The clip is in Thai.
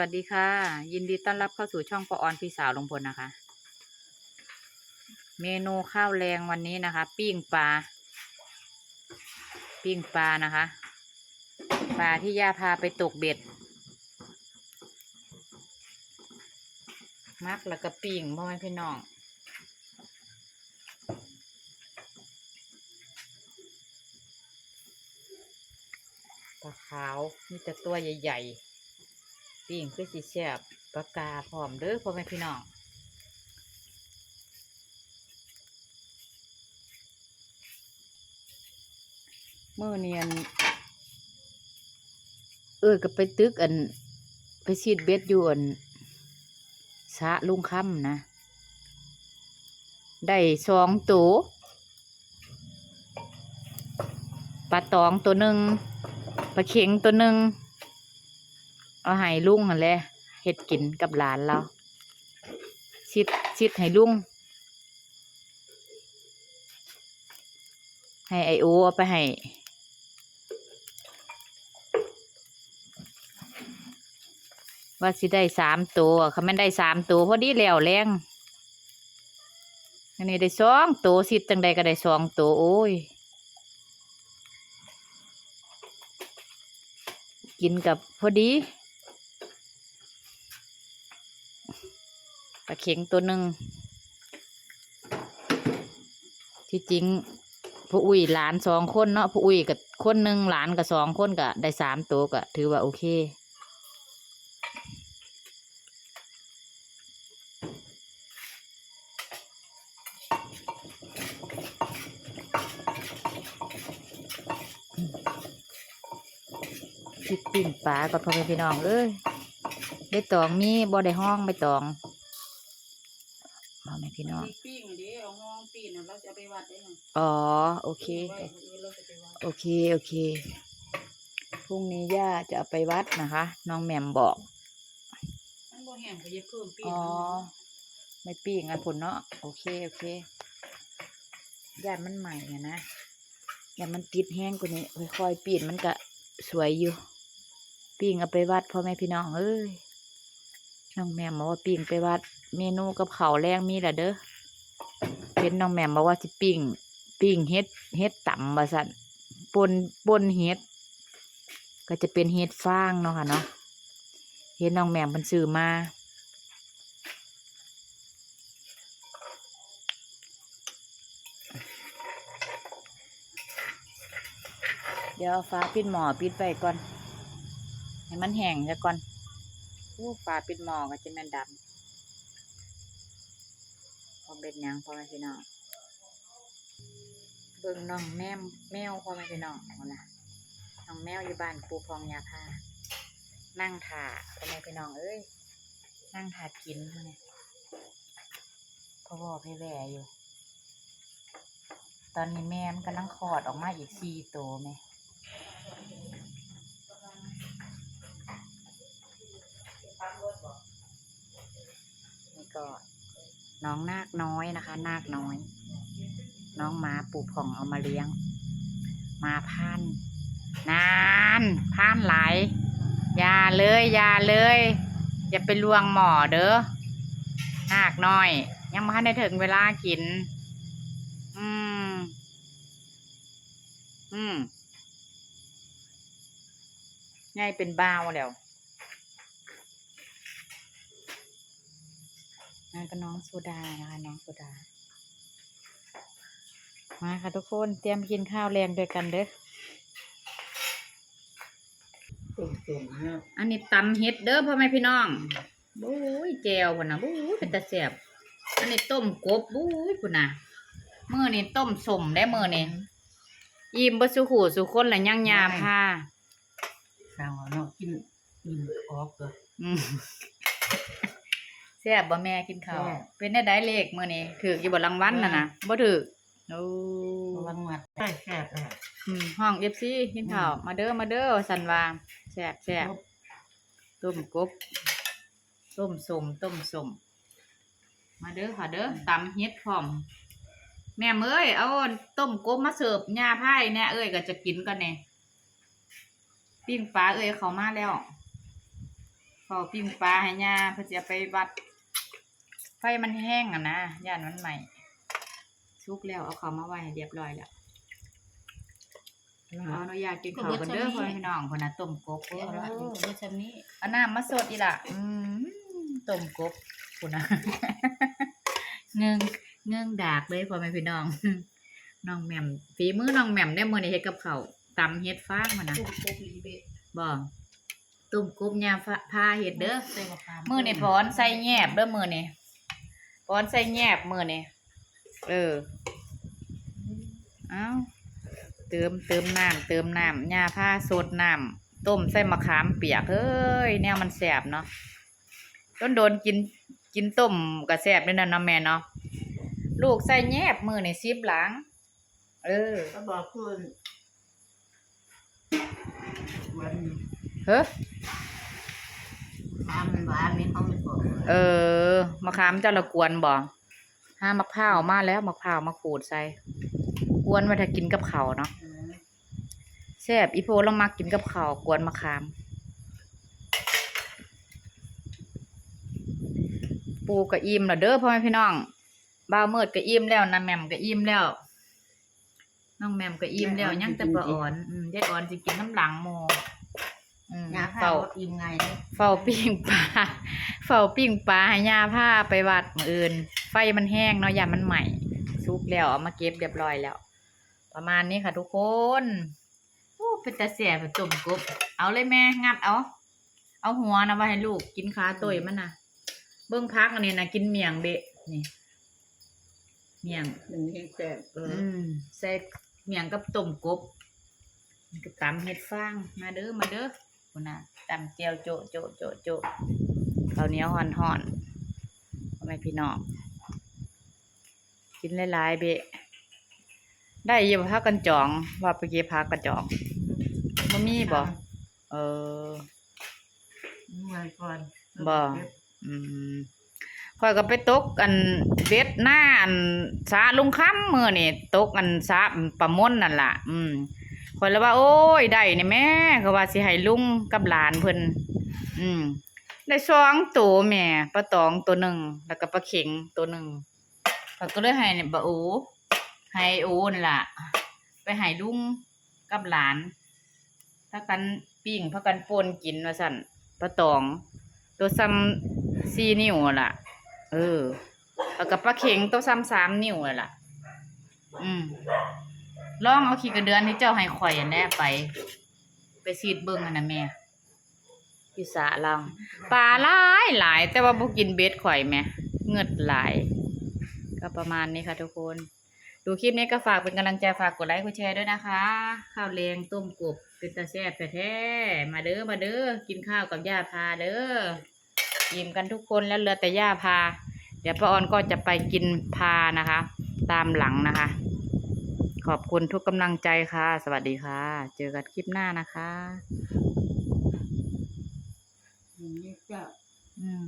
วัสดีค่ะ ยินดีต้อนรับเข้าสู่ช่องปอออนพี่สาวลงพลนะคะ เมนูข้าวแรงวันนี้นะคะ ปิ้งปลาปิ้งปลานะคะปลาที่ย่าพาไปตกเบ็ด มักแล้วก็ปิ้งพ่อแม่พี่น้องปลาขาวมีแต่ตัวใหญ่ๆ ปิ้งคือสิแซ่บปากาพร้อมเด้อพ่อแม่พี่น้องเมื่อเนียนเออก็ไปตึกอัน ไปซีดเบ็ดอยู่อันสะลุงค่ำนะ ได้สองตัวปลาตองตัวหนึ่งปลาเข็งตัวหนึ่ง เอาให้ลุงนั่นแหละเฮ็ดกินกับหลานเราชิดชิดให้ลุงให้ไอโอเอาไปให้ว่าสิได้สามตัวเขาไม่ได้สามตัวพอดีแล้วแรงอันนี้ได้สองตัวสิจังใดก็ได้สองตัวโอ้ย กินกับพอดี ปลาเข็งตัวหนึ่งที่จริงผู้อุ้ยหลานสองคนเนาะผู้อุ้ยกับคนหนึ่งหลานกับสองคนก็ได้สามตัวก็ถือว่าโอเคคิดปิ้งปลาก็พ่อแม่พี่น้องเอ้ยได้ตองมีบ่ได้ห้องไม่ตอง พ่อแม่พี่น้องปิ้งเดี๋ยวเอาห้องปิ้งน่ะเราจะเอาไปวัดได้ยังอ๋อโอเคไว้เราจะไปวัดโอเค โอเค พรุ่งนี้ย่าจะเอาไปวัดนะคะ น้องแหม่มบอกมันบ่แห้งก็อย่าเพิ่มปิ้งอ๋อ ไม่ปิ้งอะผลเนาะ โอเค โอเคย่านมันใหม่อะนะย่านมันติดแห้งกว่านี้ค่อยๆปีนมันก็สวยอยู่ ปิ้งเอาไปวัดพ่อแม่พี่น้องเอ้ย น้องแม่มบอกว่าปิ้งไปวัด เมนูกับเขาแรงมีแหละเด้อเห็นน้องแม่มบอกว่าสิปิ้งปิ้งเฮ็ดเฮ็ดต่ำว่าสั่นปนปนเฮ็ด ก็จะเป็นเฮ็ดฟางเนาะค่ะเนาะเห็นน้องแม่มเพิ่นซื้อมาเดี๋ยวฟ้าปิดหมอปิดไปก่อน ให้มันแห้งซะก่อน อู้ฟ้าปิดหมอก็จะแม่นดำพอเป็นยังพอแม่พี่น้องเบิ่งน้องแมวแมวพอแม่พี่น้องนะน้องแมวอยู่บ้านปูพองยาพานั่งถ่าพอแม่พี่น้องเอ้ยนั่งถ่ากินเท่านี้พ่อบอกให้แหว่อยู่ ตอนนี้แม่มันกำลังคลอดออกมาอีกสี่ตัวแม่ ก็น้องนาคน้อยนะคะ นาคน้อย น้องหมาปู่ผ่องเอามาเลี้ยง มาพันนานพันหลายอย่าเลยอย่าเลย อย่าไปลวงหมอเด้อนาคน้อย ยังไม่ทันได้ถึงเวลากิน อืม อืมไงเป็นบ้าวแล้ว นั่นก็น้องโซดานะคะน้องโซดา มาค่ะทุกคนเตรียมกินข้าวแรงด้วยกันเด้อตุ่มตุ่มๆฮะอันนี้ตำเฮ็ดเด้อพ่อแม่พี่น้องบู้ยแจวพุ่นนะบู้ยเป็นตาแสบอันนี้ต้มกบบู้ยพุ่นนะมื้อนี้ต้มสมได้มื้อนี้ยิ้มบ่สุหูสุคนละยังยาพาสร้างว่าเนาะกินกินออกก็อืม แซ่บบ่แม่กินข้าวแซ่บ เป็นได้ได้เลขมื้อนี้ถืออยู่บ่รางวัลน่ะนะบ่ถือโอ้ระวังมัดใช่แซ่บอะอืมห้อง FC กินข้าวมาเด้อมาเด้อสันว่าแซ่บแซ่บต้มกบต้มสมต้มสมมาเด้อค่ะเด้อตำเฮ็ดพร้อมแม่เอ้ยเอาต้มกบมาเสิร์ฟย่าพายเนี่ยเอ้ยก็จะกินกันแน่ปิ้งปลาเอ้ยเขามาแล้ว เขาฝ้าปิ้งปลาให้ย่าเพื่อจะไปวัด ไฟมันแห้งอะนะย่านมันใหม่สุกแล้วเอาเขามาไว้ให้เรียบร้อยแล้วเอาอนุญาตกินข้าวกันเด้อพ่อแม่พี่น้องคนน่ะต้มกบเอโอ้อโหเบอร์ชันนี้เอาน้ำมาสดอีหล่ะอืมต้มกบคุณนะเงืองเงืองดากเลยพ่อแม่พี่น้องน้องแหม่มฝีมือน้องแหม่มได้มื้อนี้เฮ็ดกับข้าวตำเฮ็ดฟางมานะตุ้มโคลีเบะบ่ต้มกบยาฟ้าพาเฮ็ดเด้อใส่มะขามมื้อนี้พรใส่แยบเด้อมื้อนี้ พรใส่แยบมื้อนี้เออ เอาเติมเติมน้ำเติมน้ำยาผ้าสดน้ำต้มใส่มะขามเปียกเฮ้ยแนวมันแสบเนาะต้นโดนกินกินต้มก็แสบด้วยนะเนาะแม่เนาะลูกใส่แยบมื้อนี่ซิบหลัง เออก็บอกเพื่อนวันเฮ้อ ทำมันหวานนี่เขาไม่บอกเออมะขามเจ้าละกวนบ่ห้ามะพร้าวมาแล้วมะพร้าวมาขูดใส่กวนมาถ้ากินกับเขาวเนาะเออแซ่บอีโพเรามักกินกับเขาวกวนมะขาม ปูก็อิ่มแล้วเด้อพ่อแม่พี่น้องบ่าวเมิดก็อิ่มแล้วนะแหม่มก็อิ่มแล้ว น้องแหม่มก็อิ่มแล้วยังแต่ปลาอ่อนอืมยายอ่อนสิกินน้ำหลังโม อืมยาข้าเฝ้าวอิ่มไงเนี่ยเฝ้าปิ้งปลาเฝ้าปิ้งปลาให้ย่าผ้าไปวัดมื้ออื่น ไฟมันแห้งเนาะอย่ามันใหม่ซุกแล้วเอามาเก็บเรียบร้อยแล้ว ประมาณนี้ค่ะทุกคนโอ้เป็นตาแสบเป็นต้มกบ เอาเลยแม่งัดเอา เอาหัวนะไว้ให้ลูกกินขาตัวมันนะเบิ้งพักอันนี้นะกินเมียงเบะนี่เมียง หนึ่งแห้งแซ่บเอออืมใส่เมียงกับต้มกบมันก็ตำเห็ดฟางมาเด้อมาเด้อ คุณน่ะตำเจียวโจะโจะโจะโจะข้าวเหนียวห่อนห่อนๆพ่อแม่พี่น้องกินหลายๆเบะได้อยิบพักกันจองว่าไปเก็บพักกันจองบ่มีบ่เออเมื่อก่อนบ่อืมข่อยก็ไปตกอันเบ็ดหน้าอันสาลุงค้ำมื้อนี่ตกอันสาประมนนั่นล่ะ อืมข่ อยเลยว่า โอ้ยได้นี่แม่ก็ว่าสิให้ลุงกับหลานเพิ่นอืมได้สองตัวแม่ปลาตองตัวหนึ่งแล้วก็ปลาเข็งตัวหนึ่งข่อยก็เลยให้เนี่ยบ่โอให้โอนี่ล่ะ ไปให้ลุงกับหลานพากันปิ้งพากันปนกินว่าซั่นปลาตอง ตัวซ้ำสี่นิ้วล่ะ เออแล้วก็ปลาเข็งตัวซ้ำสามนิ้วล่ะ อืม ลองเอาขี้กระเดือนที่เจ้าให้ข่อยอันแน่ไป ไปซีดเบิ่งอันนะแม่อยู่สระเราปลาหลายหลาย แต่ว่าบ่กินเบ็ดข่อยแม่เงือดหลาย ก็ประมาณนี้ค่ะทุกคน ดูคลิปนี้ก็ฝากเป็นกำลังใจฝากกดไลค์กดแชร์ด้วยนะคะ ข้าวแรงต้มกบเป็นตาแซ่บแท้ๆมาเด้อมาเด้อกินข้าวกับย่าพาเด้ออิ่มกันทุกคนแล้วเหลือแต่ย่าพา เดี๋ยวป้าออนก็จะไปกินพานะคะ ตามหลังนะคะ ขอบคุณทุกกำลังใจค่ะ สวัสดีค่ะ เจอกันคลิปหน้านะคะอย่างนี้ก็อืม